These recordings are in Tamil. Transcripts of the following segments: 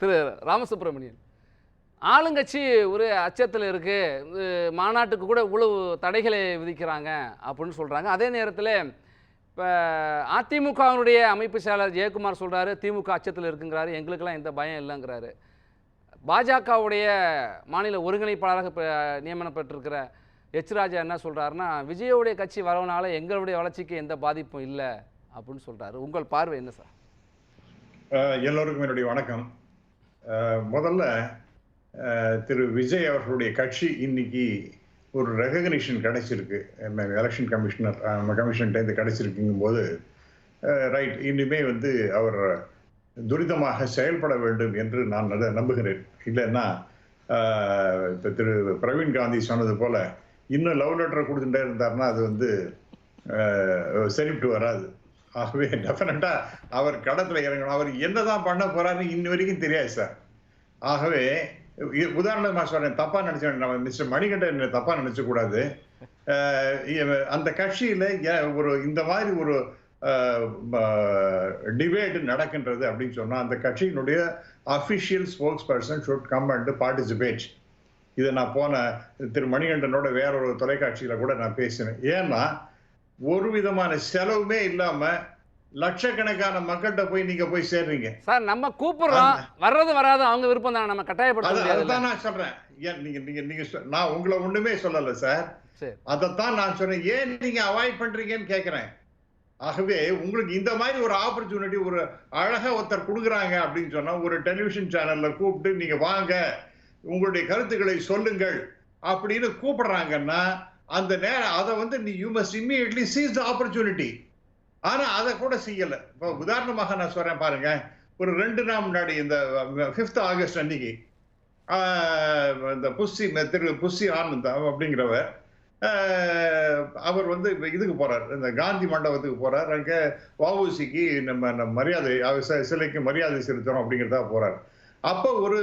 திரு ராமசுப்ரமணியன். ஆளுங்கட்சி ஒரு அச்சத்தில் இருக்குது மாநாட்டுக்கு கூட இவ்வளவு தடைகளை விதிக்கிறாங்க அப்படின்னு சொல்கிறாங்க அதே நேரத்தில் இப்போ அதிமுகவினுடைய அமைப்பு செயலாளர் ஜெயக்குமார் சொல்கிறாரு திமுக அச்சத்தில் இருக்குங்கிறாரு. எங்களுக்கெல்லாம் எந்த பயம் இல்லைங்கிறாரு. பாஜகவுடைய மாநில ஒருங்கிணைப்பாளராக இப்போ நியமனப்பட்டிருக்கிற எச் ராஜா என்ன சொல்கிறாருன்னா விஜயோடைய கட்சி வரவனால எங்களுடைய வளர்ச்சிக்கு எந்த பாதிப்பும் இல்லை அப்படின்னு சொல்கிறாரு உங்கள் பார்வை என்ன சார்? எல்லோருக்கும் என்னுடைய வணக்கம். முதல்ல திரு விஜய் அவர்களுடைய கட்சி இன்னைக்கு ஒரு ரெகக்னிஷன் கிடைச்சிருக்கு. எலெக்ஷன் கமிஷனர் கமிஷன்கிட்ட கிடைச்சிருக்குங்கும் போது ரைட் இனிமே வந்து அவர் துரிதமாக செயல்பட வேண்டும் என்று நான் நட- நம்புகிறேன். இல்லைன்னா இப்போ திரு பிரவீன் காந்தி சொன்னது போல இன்னும் லவ் லெட்டர் கொடுத்துட்டே இருந்தாருன்னா அது வந்து அஹ், சரிப்பட்டு வராது. ஆகவே டெஃபினட்டா அவர் கடத்துல இறங்கணும். அவர் என்னதான் பண்ண போறாருன்னு இன்ன வரைக்கும் தெரியாது சார் ஆகவே உதாரணமா சொல்றேன். தப்பா நினைச்சேன் நம்ம மிஸ்டர் மணிகண்டன் தப்பா நினைச்ச கூடாது அந்த கட்சியில ஒரு இந்த மாதிரி ஒரு டிபேட் நடக்கின்றது அப்படின்னு சொன்னா அந்த கட்சியினுடைய official spokesperson should come and participate இதை நான் போன திரு மணிகண்டனோட வேற ஒரு தொலைக்காட்சியில கூட நான் பேசினேன். ஏன்னா ஒரு விதமான செலவுமே இல்லாம லட்சக்கணக்கான மக்கள்கிட்ட போய் நீங்க போய் சேர்றீங்க. சார் நம்ம கூப்பிடுறோம். வர்றது வராது. அவங்க விருப்பம் தான். நம்ம கட்டாயப்படுத்த அதுதான் நான் சொல்றேன். ஏன் நீங்க நீங்க நீங்க நான் உங்களை ஒண்ணுமே சொல்லல சார். அதைத்தான் நான் சொன்னேன் ஏன் நீங்க அவாய்ட் பண்றீங்கன்னு கேக்குறேன். ஆகவே உங்களுக்கு இந்த மாதிரி ஒரு ஆப்பர்ச்சுனிட்டி ஒரு அழகா ஒருத்தர் கொடுக்குறாங்க அப்படின்னு சொன்னா ஒரு டெலிவிஷன் சேனல்ல கூப்பிட்டு நீங்க வாங்க. உங்களுடைய கருத்துக்களை சொல்லுங்கள் அப்படின்னு கூப்பிடுறாங்கன்னா அந்த நேரம் அதை வந்து நீ you must immediately seize the opportunity ஆனால் அதை கூட செய்யலை. இப்போ உதாரணமாக நான் சொல்கிறேன் பாருங்க. ஒரு ரெண்டு நாள் முன்னாடி இந்த ஃபிஃப்த் ஆகஸ்ட் அன்னைக்கு இந்த புஸ்ஸி திரு புஸ்ஸி ஆனந்த் அப்படிங்கிறவர் அவர் வந்து இப்போ இதுக்கு போறார். இந்த காந்தி மண்டபத்துக்கு போறார். அங்கே வவுசிக்கு நம்ம நம்ம மரியாதை அவர் சிலைக்கு மரியாதை செலுத்தணும் அப்படிங்கிறதா போறார். அப்போ ஒரு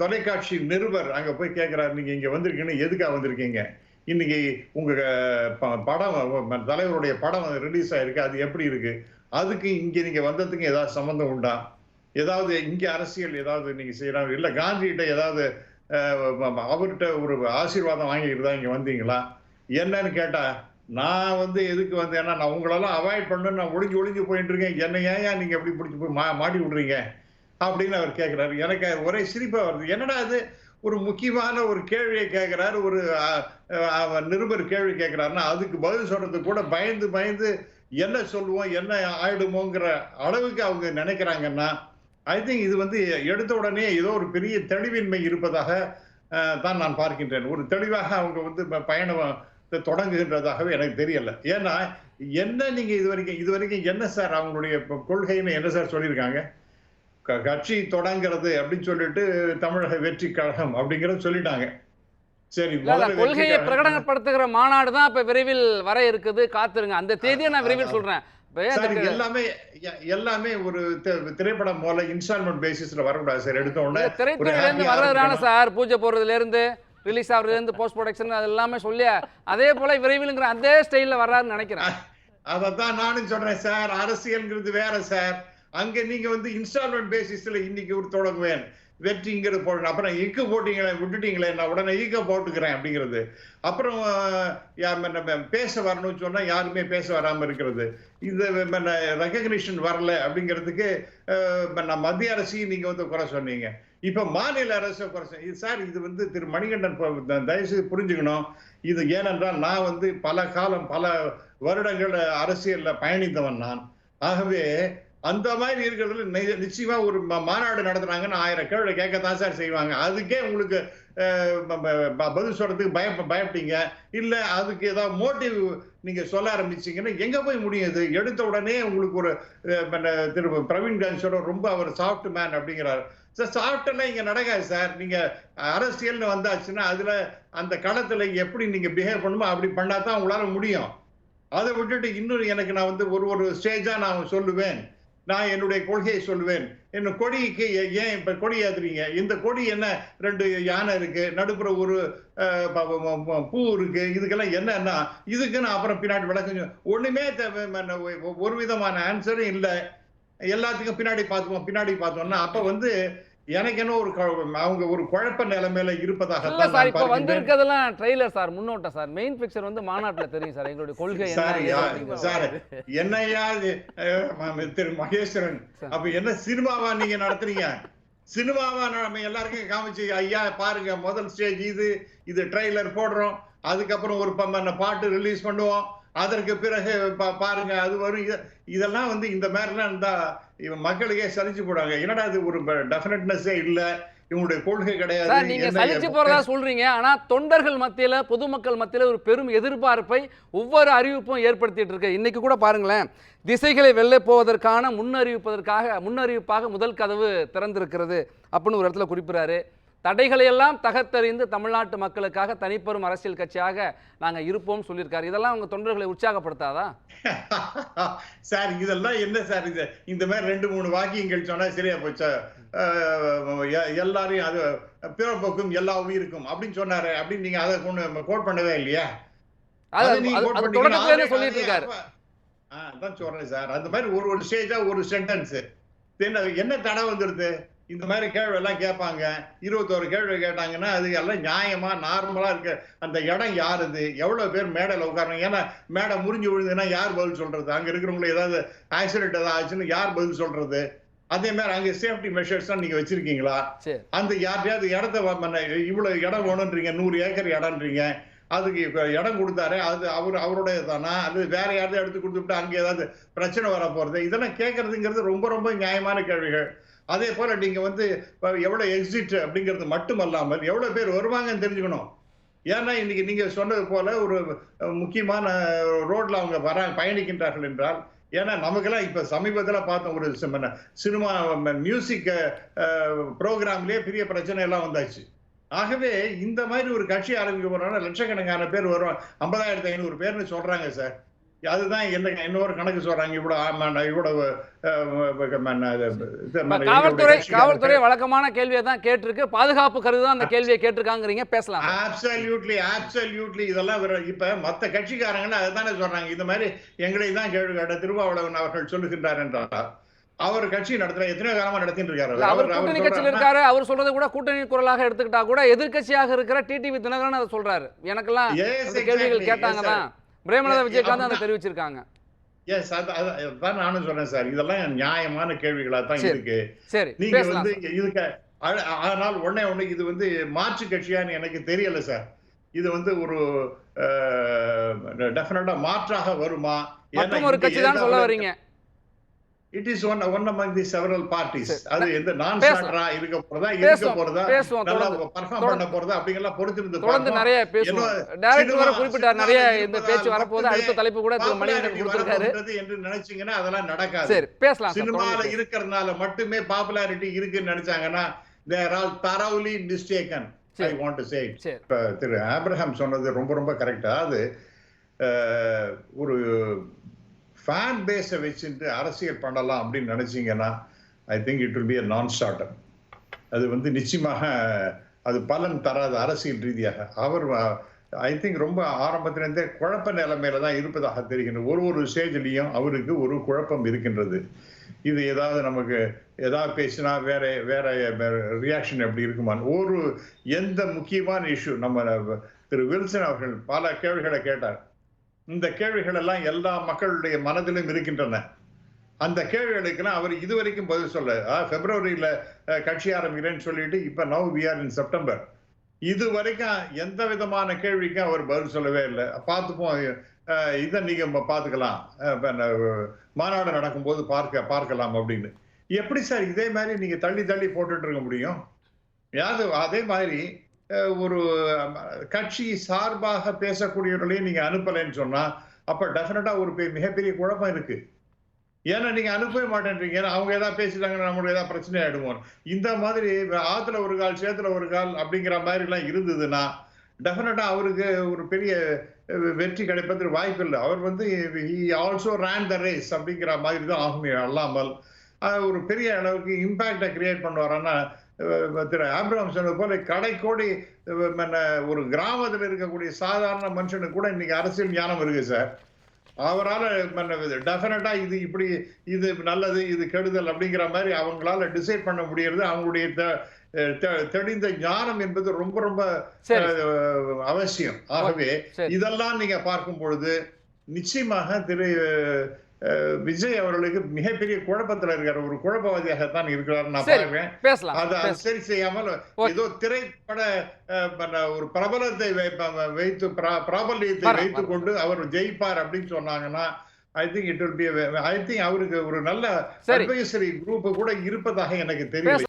தொலைக்காட்சி நிருபர் அங்கே போய் கேட்குறாரு நீங்கள் இங்கே வந்திருக்கீங்கன்னு எதுக்காக வந்திருக்கீங்க? இன்னைக்கு உங்க ப- படம் தலைவருடைய படம் ரிலீஸ் ஆயிருக்கு. அது எப்படி இருக்கு? அதுக்கு இங்க நீங்க வந்ததுக்கு ஏதாவது சம்பந்தம் உண்டா? ஏதாவது இங்க அரசியல் ஏதாவது நீங்க செய்யறாங்க? இல்ல காந்திகிட்ட ஏதாவது அவர்கிட்ட ஒரு ஆசீர்வாதம் வாங்கிட்டு தான் இங்க வந்தீங்களா? என்னன்னு கேட்டா நான் வந்து எதுக்கு வந்தேன்னா நான் உங்களெல்லாம் அவாய்ட் பண்ண நான் ஒளிஞ்சு ஒளிஞ்சு போயிட்டு இருக்கேன். என்ன ஏன் நீங்க எப்படி பிடிச்சி போய் மா மாட்டி விடுறீங்க? அப்படின்னு அவர் கேட்கிறாரு எனக்கு ஒரே சிரிப்பா வருது. என்னடா இது? ஒரு முக்கியமான ஒரு கேள்வியை கேட்குறாரு ஒரு அவர் நிருபர் கேள்வி கேட்கிறாருன்னா அதுக்கு பதில் சொல்றதுக்கு கூட பயந்து பயந்து என்ன சொல்லுவோம் என்ன ஆயிடுமோங்கிற அளவுக்கு அவங்க நினைக்கிறாங்கன்னா ஐ திங்க் இது வந்து எடுத்த உடனே ஏதோ ஒரு பெரிய தெளிவின்மை இருப்பதாக தான் நான் பார்க்கின்றேன். ஒரு தெளிவாக அவங்க வந்து ப- பயணம் தொடங்குகின்றதாகவே எனக்கு தெரியல. ஏன்னா என்ன நீங்க இது வரைக்கும் இது வரைக்கும் என்ன சார் அவங்களுடைய கொள்கைன்னு என்ன சார் சொல்லியிருக்காங்க? கட்சி தொடங்கிறது அப்படின்னு சொல்லிட்டு தமிழக வெற்றி கழகம் அப்படிங்கறத சொல்லிட்டாங்க. சரி கொள்கையை. பிரகடனப்படுத்துகிற மாநாடு தான் இப்ப விரைவில் வர இருக்குது. காத்துருங்க. அந்த தேதியை நான் விரைவில் சொல்றேன். எல்லாமே எல்லாமே ஒரு திரைப்படம் போல இன்ஸ்டால்மெண்ட் பேசிஸ்ல வரக்கூடாது சார். எடுத்த உடனே திரைத்துறையில இருந்து வர்றதுனால. சார் பூஜை போடுறதுல இருந்து ரிலீஸ் ஆகுறதுல இருந்து போஸ்ட் ப்ரொடக்ஷன் அது எல்லாமே சொல்லி அதே போல விரைவில்ங்கிற அதே ஸ்டைல்ல வர்றாருன்னு நினைக்கிறேன். அதத்தான் நானும் சொல்றேன் சார். அரசியல்ங்கிறது வேற சார். அங்கே நீங்கள் வந்து இன்ஸ்டால்மெண்ட் பேசிஸில் இன்னைக்கு ஒரு தொடங்குவேன். வெற்றிங்கிறது போடணும் அப்புறம் இக்கு போட்டிங்களே விட்டுட்டீங்களே நான் உடனே ஈக்க போட்டுக்கிறேன் அப்படிங்கிறது. அப்புறம் அஹ், யா- நம்ம பேச வரணும்னு சொன்னால் யாருமே பேச வராமல் இருக்கிறது. இந்த ரெக்கக்னிஷன் வரல அப்படிங்கிறதுக்கு நான் மத்திய அரசையும் நீங்கள் வந்து குறை சொன்னீங்க. இப்போ மாநில அரசு குறை இது சார் இது வந்து திரு மணிகண்டன் தயவுசெய்து புரிஞ்சுக்கணும். இது ஏனென்றால் நான் வந்து பல காலம் பல வருடங்கள் அரசியலில் பயணித்தவன் நான். ஆகவே அந்த மாதிரி இருக்கிறதுல நிச்சயமா ஒரு மாநாடு நடத்துனாங்கன்னு ஆயிரம் கேள்வி கேட்கத்தான் சார் செய்வாங்க. அதுக்கே உங்களுக்கு ப- பதில் சொல்றதுக்கு பய பயப்பட்டீங்க. இல்ல அதுக்கு ஏதாவது மோட்டிவ் நீங்க சொல்ல ஆரம்பிச்சீங்கன்னா எங்க போய் முடியும் இது எடுத்த உடனே உங்களுக்கு ஒரு திரு பிரவீன் காந்தி சொல்ற ரொம்ப அவர் சாஃப்ட் மேன் அப்படிங்கிறார். சார் சாஃப்ட் இங்க நடக்காது சார் நீங்க அரசியல்னு வந்தாச்சுன்னா அதுல அந்த களத்துல எப்படி நீங்க பிஹேவ் பண்ணுமோ அப்படி பண்ணாதான் உங்களால முடியும். அதை விட்டுட்டு இன்னொரு எனக்கு நான் வந்து ஒரு ஒரு ஸ்டேஜா நான் சொல்லுவேன். நான் என்னுடைய கொள்கையை சொல்லுவேன். என்ன கொடிக்கு ஏன் இப்ப கொடி ஏத்துறீங்க? இந்த கொடி என்ன ரெண்டு யானை இருக்கு நடுப்புற ஒரு பூ இருக்கு இதுக்கெல்லாம் என்னன்னா இதுக்குன்னு அப்புறம் பின்னாடி விளக்கம் ஒண்ணுமே தேவை ஒரு விதமான ஆன்சரும் இல்லை. எல்லாத்துக்கும் பின்னாடி பார்த்துப்போம் பின்னாடி பார்த்தோம்னா அப்ப வந்து எனக்கு என்ன ஒரு அவங்க ஒரு குழப்ப நிலைமையில இருப்பதாக சார் இப்ப வந்திருக்கிறதெல்லாம் ட்ரெய்லர் சார் முன்னோட்டம் சார். மெயின் பிக்சர் வந்து மாநாட்டுல தெரியும் சார். எங்களுடைய கொள்கை சார் என்னையா திரு மகேஸ்வரன். அப்ப என்ன சினிமாவா நீங்க நடத்துறீங்க? சினிமாவா நம்ம எல்லாருக்கும் காமிச்சு ஐயா பாருங்க முதல் ஸ்டேஜ் இது இது ட்ரெய்லர் போடுறோம். அதுக்கப்புறம் ஒரு பாட்டு ரிலீஸ் பண்ணுவோம். அதற்கு பிறகு பாருங்க அது வரும். இது- இதெல்லாம் வந்து இந்த மாதிரிலாம் இருந்தா மக்களுக்கே சலிச்சு போடுவாங்க. என்னடா இது ஒரு டெஃபினட்னஸே இல்ல. இவங்களுடைய கொள்கை கிடையாது. நீங்க சலிச்சு போறதா சொல்றீங்க. ஆனா தொண்டர்கள் மத்தியில பொதுமக்கள் மத்தியில ஒரு பெரும் எதிர்பார்ப்பை ஒவ்வொரு அறிவிப்பும் ஏற்படுத்திட்டு இருக்கு. இன்னைக்கு கூட பாருங்களேன் திசைகளை வெல்ல போவதற்கான முன்னறிவிப்பதற்காக முன்னறிவிப்பாக முதல் கதவு திறந்திருக்கிறது அப்படின்னு ஒரு இடத்துல குறிப்பிடுறாரு. தடைகளை எல்லாம் தகர்த்தறிந்து தமிழ்நாட்டு மக்களுக்காக தனிப்பெரும் அரசியல் கட்சியாக நாங்க இருப்போம் சொல்லியிருக்காரு. இதெல்லாம் உங்க தொண்டர்களை உற்சாகப்படுத்தாதா? சார் இதெல்லாம் என்ன சார் இது? இந்த மாதிரி ரெண்டு மூணு வாக்கியங்கள் சொன்னா சரியா போச்சா? எல்லாரையும் அது பிறப்போக்கும் எல்லா உயிருக்கும் அப்படின்னு சொன்னாரு அப்படின்னு நீங்க அதை கொண்டு கோட் பண்ணவே இல்லையா? சொல்லிட்டு இருக்காரு. அதான் சொல்றேன் சார். அந்த மாதிரி ஒரு ஒரு ஸ்டேஜா ஒரு சென்டென்ஸ் என்ன தடை வந்துருது? இந்த மாதிரி கேள்வி எல்லாம் கேட்பாங்க. இருபத்தோரு கேள்வி கேட்டாங்கன்னா அது எல்லாம் நியாயமா நார்மலா இருக்கு. அந்த இடம் யாருது? எவ்வளவு பேர் மேடையில உட்காருங்க ஏன்னா மேடை முறிஞ்சு விழுதுன்னா யார் பதில் சொல்றது? அங்க இருக்கிறவங்களுக்கு ஏதாவது ஆக்சிடென்ட் ஏதாவது ஆச்சுன்னு யார் பதில் சொல்றது? அதே மாதிரி அங்க சேஃப்டி மெஷர்ஸ் நீங்க வச்சிருக்கீங்களா? சரி. அந்த யார்ட்டையாவது இடத்த இவ்வளவு இடம் வேணுன்றீங்க நூறு ஏக்கர் இடம்ன்றீங்க. அதுக்கு இப்ப இடம் கொடுத்தாரு. அது அவர் அவருடைய தானா அது வேற யாராவது எடுத்து கொடுத்துட்டு அங்க ஏதாவது பிரச்சனை வர போறது இதெல்லாம் கேட்கறதுங்கிறது ரொம்ப ரொம்ப நியாயமான கேள்விகள். அதே போல நீங்க வந்து எவ்வளவு எக்ஸிட் அப்படிங்கிறது மட்டுமல்லாமல் எவ்வளவு பேர் வருவாங்கன்னு தெரிஞ்சுக்கணும். ஏன்னா இன்னைக்கு நீங்க சொன்னது போல ஒரு முக்கியமான ரோட்ல அவங்க வர பயணிக்கின்றார்கள் என்றால் ஏன்னா நமக்கெல்லாம் இப்ப சமீபத்தில் பார்த்தோம் ஒரு சினிமா மியூசிக் ப்ரோக்ராம்லயே பெரிய பிரச்சனை எல்லாம் வந்தாச்சு. ஆகவே இந்த மாதிரி ஒரு கட்சி ஆரம்பிக்க போறோம்னா லட்சக்கணக்கான பேர் வரும் ஐம்பதாயிரத்தி ஐநூறு பேர்னு சொல்றாங்க சார். அதுதான் என்ன இன்னொரு கணக்கு சொல்றாங்க? இவ்வளவு இவ்வளவு காவல்துறை காவல்துறை வழக்கமான கேள்வியை தான் கேட்டிருக்கு. பாதுகாப்பு கருதி தான் அந்த கேள்வியை கேட்டிருக்காங்கிறீங்க. பேசலாம். அப்சல்யூட்லி அப்சல்யூட்லி இதெல்லாம் இப்ப மத்த கட்சிக்காரங்கன்னா அதுதானே சொல்றாங்க. இந்த மாதிரி எங்களை தான் கேள்வி கேட்ட திருவாவளவன் அவர்கள் சொல்லுகின்றார் என்றார் அவர் கட்சி நடத்துற எத்தனை காலமா நடத்திட்டு இருக்காரு. அவர் கூட்டணி கட்சியில் இருக்காரு. அவர் சொல்றது கூட கூட்டணி குரலாக எடுத்துக்கிட்டா கூட எதிர்க்கட்சியாக இருக்கிற டிடிவி தினகரன் அதை சொல்றாரு. எனக்கெல்லாம் கேள்விகள். கேட்டாங்க. தான் பிரேமலதா விஜயகாந்த் அதை. தெரிவிச்சிருக்காங்க எஸ் அது அது- அதுதான் நானும் சொல்றேன் சார் இதெல்லாம் நியாயமான கேள்விகளா தான். இருக்கு சரி நீங்க வந்து. இதுக்கு ஆனால் உடனே ஒண்ணு இது வந்து மாற்று கட்சியான்னு எனக்கு தெரியல சார் இது வந்து ஒரு டெஃபினட்டா மாற்றாக வருமா மற்றும் ஒரு கட்சி தான் சொல்ல வரீங்க it is one one among the several parties. அது எந்த நான். ஸ்டார்டரா இருக்க போறதா இருக்க போறதா நல்லா பர்ஃபார்ம். பண்ண போறதா அப்படிங்கலாம் பொறுத்திருந்து தொடர்ந்து. நிறைய பேசுவோம் டைரக்டர் வர குறிப்பிட்டார் நிறைய இந்த பேச்சு வரப்போகுது மட்டுமே அடுத்த தலைப்பு கூட திரு மணிகண்டன் கொடுத்திருக்காரு என்று நினைச்சீங்கன்னா அதெல்லாம் நடக்காது சரி பேசலாம் சினிமால. இருக்கிறதுனால மட்டுமே பாப்புலாரிட்டி இருக்குன்னு நினைச்சாங்கன்னா they're all thoroughly mistaken I. Want to say இப்ப திரு ஆப்ரஹாம் சொன்னது ரொம்ப ரொம்ப கரெக்டா அது அஹ், ஒரு ஃபேன் பேஸை வச்சுட்டு அரசியல் பண்ணலாம் அப்படின்னு நினச்சிங்கன்னா I think it will be a nonstarter அது வந்து நிச்சயமாக அது பலன் தராது அரசியல் ரீதியாக. அவர் ஐ திங்க் ரொம்ப ஆரம்பத்திலிருந்தே குழப்ப நிலைமையில தான் இருப்பதாக தெரிகின்றது ஒரு ஒரு ஸ்டேஜ்லேயும் அவருக்கு ஒரு குழப்பம் இருக்கின்றது. இது ஏதாவது நமக்கு ஏதாவது பேசினா வேற வேற ரியாக்ஷன் எப்படி இருக்குமான்னு ஒரு எந்த முக்கியமான இஷ்யூ நம்ம திரு வில்சன் அவர்கள் பல கேள்விகளை கேட்டார். இந்த கேள்விகள் எல்லாம் எல்லா மக்களுடைய மனதிலும் இருக்கின்றன. அந்த கேள்விகளுக்கெல்லாம் அவர் இதுவரைக்கும் பதில் சொல்ல பிப்ரவரியில கட்சி ஆரம்பிக்கிறேன்னு சொல்லிட்டு இப்ப now we are in September இது வரைக்கும் எந்த விதமான கேள்விக்கும் அவர் பதில் சொல்லவே இல்லை. பார்த்துப்போம் இதை நீங்க பார்த்துக்கலாம். மாநாடு நடக்கும்போது பார்க்க பார்க்கலாம் அப்படின்னு. எப்படி சார் இதே மாதிரி நீங்க தள்ளி தள்ளி போட்டுட்டு இருக்க முடியும்? யாது அதே மாதிரி ஒரு கட்சி சார்பாக பேசக்கூடியவர்களையும் நீங்க அனுப்பலைன்னு சொன்னா அப்ப டெஃபினட்டா ஒரு பெ- மிகப்பெரிய குழப்பம் இருக்கு. ஏன்னா நீங்க அனுப்பவே மாட்டேன்றீங்க. ஏன்னா அவங்க ஏதாவது பேசிட்டாங்கன்னா நம்மளுக்கு ஏதாவது பிரச்சனை ஆயிடுவோம் இந்த மாதிரி ஆத்துல ஒரு கால் சேத்துல ஒரு கால் அப்படிங்கிற மாதிரி எல்லாம் இருந்ததுன்னா டெஃபினட்டா அவருக்கு ஒரு பெரிய வெற்றி கிடைப்பதற்கு வாய்ப்பு இல்லை. அவர் வந்து ஆல்சோ ரேன் த ரேஸ் அப்படிங்கிற மாதிரி தான் ஆகுமே அல்லாமல். ஒரு பெரிய அளவுக்கு இம்பாக்டை கிரியேட் பண்ணுவாரான்னா திரு ஆப்ரஹாம் சொன்னது போல கடைக்கோடி ஒரு கிராமத்தில் இருக்கக்கூடிய சாதாரண மனுஷனுக்கு கூட இன்னைக்கு அரசியல் ஞானம் இருக்கு சார் அவரால் டெஃபினட்டா இது இப்படி இது நல்லது இது கெடுதல் அப்படிங்கிற மாதிரி அவங்களால டிசைட் பண்ண முடியறது அவங்களுடைய தெளிந்த ஞானம் என்பது ரொம்ப ரொம்ப அவசியம். ஆகவே இதெல்லாம் நீங்க பார்க்கும் பொழுது நிச்சயமாக திரு விஜய் அவர்களுக்கு மிகப்பெரிய குழப்பத்துல இருக்கிற ஒரு குழப்பவாதியாகத்தான் இருக்கிறார் நான் பேசலாம் அதை. சரி செய்யாமல். ஏதோ திரைப்பட ஒரு பிரபலத்தை வைத்து பிரா- பிராபல்யத்தை வைத்துக். கொண்டு அவர் ஜெயிப்பார் அப்படின்னு சொன்னாங்கன்னா I think it will be I think அவருக்கு ஒரு நல்ல சரி அட்வைசரி குரூப் கூட இருப்பதாக எனக்கு தெரியல